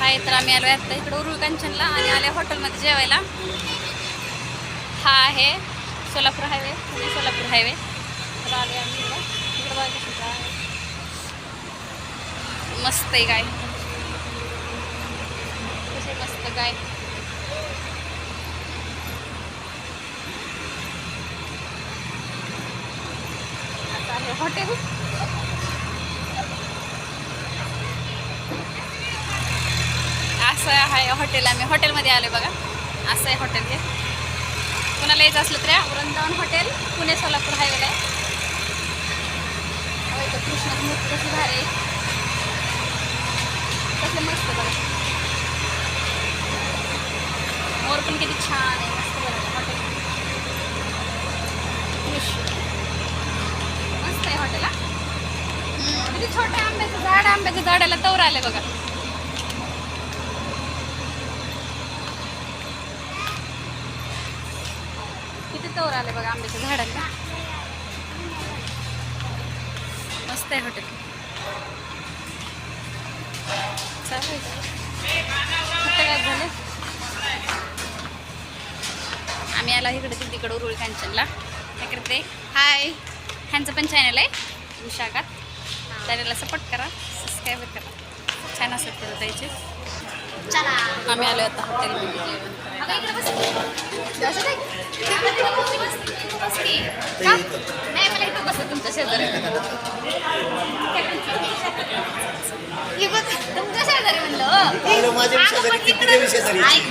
काय तर आम्ही आलो आता इकडं उरुळ आणि आले हॉटेलमध्ये जेवायला. हा आहे सोलापूर हायवे पुणे सोलापूर हायवे. तर आले आम्ही इकडं. इकडं बघा मस्त आहे गाय. कसे मस्त गाय. आता आहे हॉटेल असं आहे हॉटेल आम्ही हॉटेलमध्ये आलो बघा. असं आहे हॉटेल हे. कुणाला यायचं असलं तर वृंदावन हॉटेल पुणे सोलापूर हायवेला आहे. अहो, इथं कृष्णाची मूर्ती कशी भारी आहे. कसं मस्त बघा. मोर पण किती छान आहे मस्त बघा हॉटेल. मस्त आहे हॉटेल हा. किती छोट्या आंब्याचं झाड आंब्याच्या झाडाला तवर आले बघा. किती तवर आले बघा आंब्याच्या झाडाला मस्त आहे हॉटेल चालू काय झालं? आम्ही आला इकडे ते तिकडे उरुळी कांचनला काय करते? हाय ह्यांचं पण चॅनल आहे विशाखात. चॅनलला सपोर्ट करा सबस्क्राईब करा. छान असं चला. आम्ही आलो आता जेवण अगं इकडे बस. असं नाही. बस मला इथं तुमच्या शेजारी हे बघ, तुमच्या शेजारी म्हणलं हो. ऐक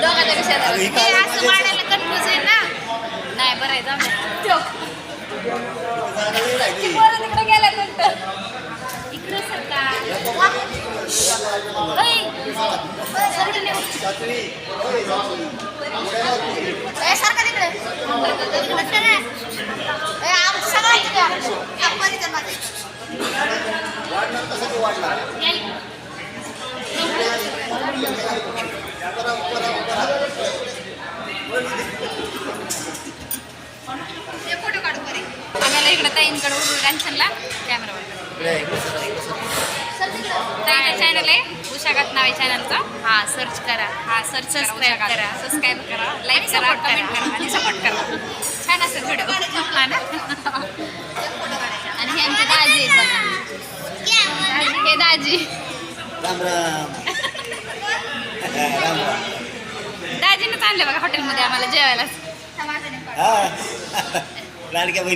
दोघांच्या शेजारी. ही असं वाढायला कन्फ्युज आहे ना नाही बरं आहे जाऊ दे. ठेव. राहिली. पोरं तिकडे गेल्या नंतर इकडं सरका. ऐ, सरका नाही होत. सातवी. होय, सातवी. ए, सरका तिकडे. इकडं तर नाही. ए, आमचं सगळं इकडे. आपण इथं मध्ये. वाढणार कसं ते वाढणार? या इकडं. हे फोटो काढू बरे. आम्हाला इकडे ताईंकडे कांचनला कॅमेरा सर तिकडं. ताईचं चॅनल आहे उशागात नाव आहे चॅनलचं हा सर्च करा. हा सर्च Subscribe करा. सबस्क्राईब करा. लाईक करा कमेंट करा. आणि सपोर्ट करा. छान असतात व्हिडिओ हा ना? आणि हे आमचे दाजी आहेत बघा. हे दाजी. राम राम राम राम दाजीनंच आणले बघा हॉटेलमध्ये आम्हाला जेवायला. हा. लाडक्या बहिणी